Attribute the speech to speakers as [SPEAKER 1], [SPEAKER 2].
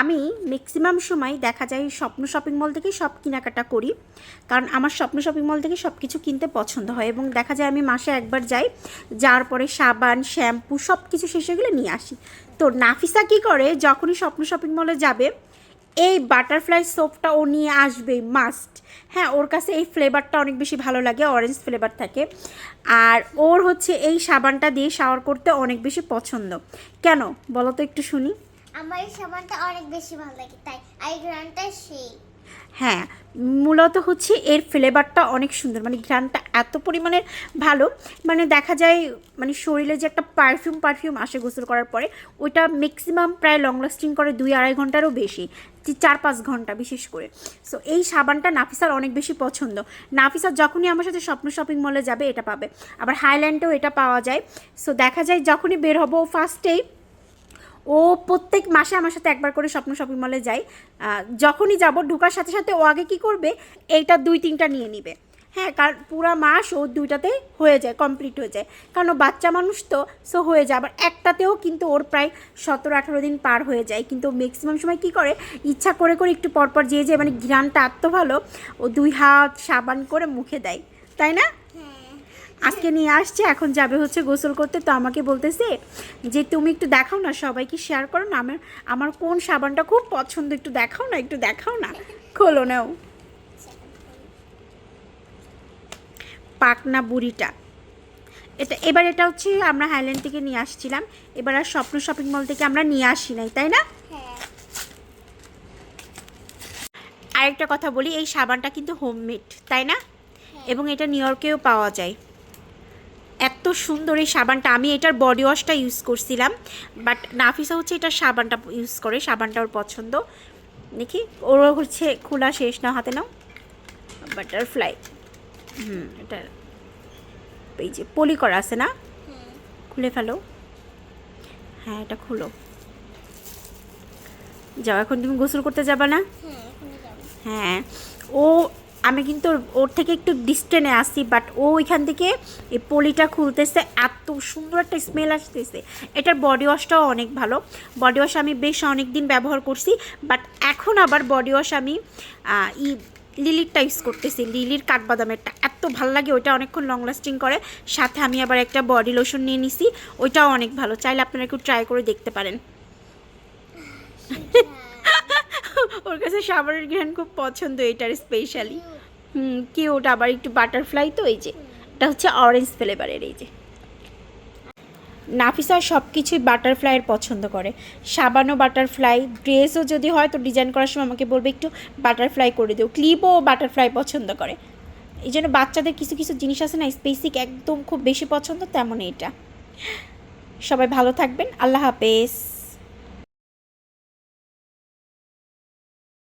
[SPEAKER 1] আমি ম্যাক্সিমাম সময় দেখা যায় স্বপ্ন শপিং মল থেকে সব কেনাকাটা করি। কারণ আমার স্বপ্ন শপিং মল থেকে সব কিছু কিনতে পছন্দ হয় এবং দেখা যায় আমি মাসে একবার যাই, যাওয়ার পরে সাবান, শ্যাম্পু সব কিছু শেষে গেলে নিয়ে আসি। তো নাফিসা কী করে? যখনই স্বপ্ন শপিং মলে যাবে, এই বাটারফ্লাই সোপটা ও নিয়ে আসবে মাস্ট হ্যাঁ ওর কাছে এই ফ্লেভারটা অনেক বেশি ভালো লাগে অরেঞ্জ ফ্লেভার থাকে। আর ওর হচ্ছে এই সাবানটা দিয়ে শাওয়ার করতে অনেক বেশি পছন্দ। কেন? বলো তো একটু শুনি।
[SPEAKER 2] আমার এই সাবানটা অনেক বেশি ভালো লাগে, তাই আর এই সেই।
[SPEAKER 1] হ্যাঁ মূলত হচ্ছে এর ফ্লেভারটা অনেক সুন্দর মানে ঘ্রাণটা এত পরিমাণের ভালো মানে দেখা যায় মানে শরীরে যে একটা পারফিউম পারফিউম আসে গোসল করার পরে, ওইটা ম্যাক্সিমাম প্রায় লং লাস্টিং করে দুই আড়াই ঘন্টারও বেশি চার পাঁচ ঘণ্টা বিশেষ করে। সো এই সাবানটা নাফিসার অনেক বেশি পছন্দ। নাফিসার যখনই আমার সাথে স্বপ্ন শপিং মলে যাবে, এটা পাবে। আবার হাইল্যান্ডেও এটা পাওয়া যায়। সো দেখা যায় যখনই বের হব ফার্স্টেই ও প্রত্যেক মাসে আমার সাথে একবার করে স্বপ্ন শপিং মলে যায়। যখনই যাব, ঢোকার সাথে সাথে ও আগে কি করবে, এইটা দুই তিনটা নিয়ে নিবে। হ্যাঁ কারণ পুরা মাস ও দুইটাতে হয়ে যায় কমপ্লিট হয়ে যায়। কারণ বাচ্চা মানুষ তো সো হয়ে যায়। আবার একটাতেও কিন্তু ওর প্রায় সতেরো, আঠারো দিন পার হয়ে যায়। কিন্তু ম্যাক্সিমাম সময় কি করে, ইচ্ছা করে করে একটু পরপর যেয়ে যে মানে ঘ্রাণটা এত ভালো ও দুই হাত সাবান করে মুখে দেয়। তাই না? আজকে নিয়ে আসছে এখন যাবে হচ্ছে গোসল করতে। তো আমাকে বলতেছে যে তুমি একটু দেখাও না সবাইকে শেয়ার করো না। আমার আমার কোন সাবানটা খুব পছন্দ একটু দেখাও না একটু দেখাও না। খোলো নাও। পাকনা বুড়িটা। এটা এবার এটা হচ্ছে আমরা হাইল্যান্ড থেকে নিয়ে আসছিলাম। এবার আর স্বপ্ন শপিং মল থেকে আমরা নিয়ে আসি নাই তাই না?
[SPEAKER 2] হ্যাঁ।
[SPEAKER 1] আরেকটা কথা বলি এই সাবানটা কিন্তু হোমমেড তাই না? এবং এটা নিউ ইয়র্কেও পাওয়া যায়। এত সুন্দর এই সাবানটা। আমি এটার বডি ওয়াশটা ইউজ করছিলাম বাট নাফিসা হচ্ছে এটার সাবানটা ইউজ করে সাবানটা ওর পছন্দ। দেখি ওর হচ্ছে খোলা শেষ না হাতে নাও। বাটারফ্লাই হুম এটা এই যে পলি করা আছে না? খুলে ফেলো। হ্যাঁ এটা খুলো। যাও এখন তুমি গোসল করতে যাবা না?
[SPEAKER 2] হ্যাঁ
[SPEAKER 1] হ্যাঁ ও আমি কিন্তু ওর- থেকে একটু ডিস্টেন্সে আসি বাট ও ওইখান থেকে এই পলিটা খুলতেছে, এত সুন্দর একটা স্মেল আসতেছে। এটার বডি ওয়াশটাও অনেক ভালো। বডি ওয়াশ আমি বেশ অনেক দিন ব্যবহার করছি বাট এখন আবার বডি ওয়াশ আমি ই লিলিরটা ইউজ করতেছি, লিলির কাঠবাদামেরটা। এত ভালো লাগে, ওইটা অনেকক্ষণ লং লাস্টিং করে। সাথে আমি আবার একটা বডি লোশন নিয়ে নিছি, ওইটাও অনেক ভালো। চাইলে আপনারা একটু ট্রাই করে দেখতে পারেন। ওর কাছে সাবানের ঘ্রাণ খুব পছন্দ এটার স্পেশালি হুম কি ওটা আবার একটু বাটারফ্লাই তো, এই যে, এটা হচ্ছে অরেঞ্জ ফ্লেভারের এই যে। নাফিসা সব কিছুই বাটারফ্লাইয়ের পছন্দ করে। সাবানও বাটারফ্লাই ড্রেসও যদি হয় তো ডিজাইন করার সময় আমাকে বলবে একটু বাটারফ্লাই করে দিও। ক্লিপও বাটারফ্লাই পছন্দ করে। এই জন্য বাচ্চাদের কিছু কিছু জিনিস আছে না স্পেসিক একদম খুব বেশি পছন্দ তেমন এটা সবাই ভালো থাকবেন, আল্লাহ হাফেজ।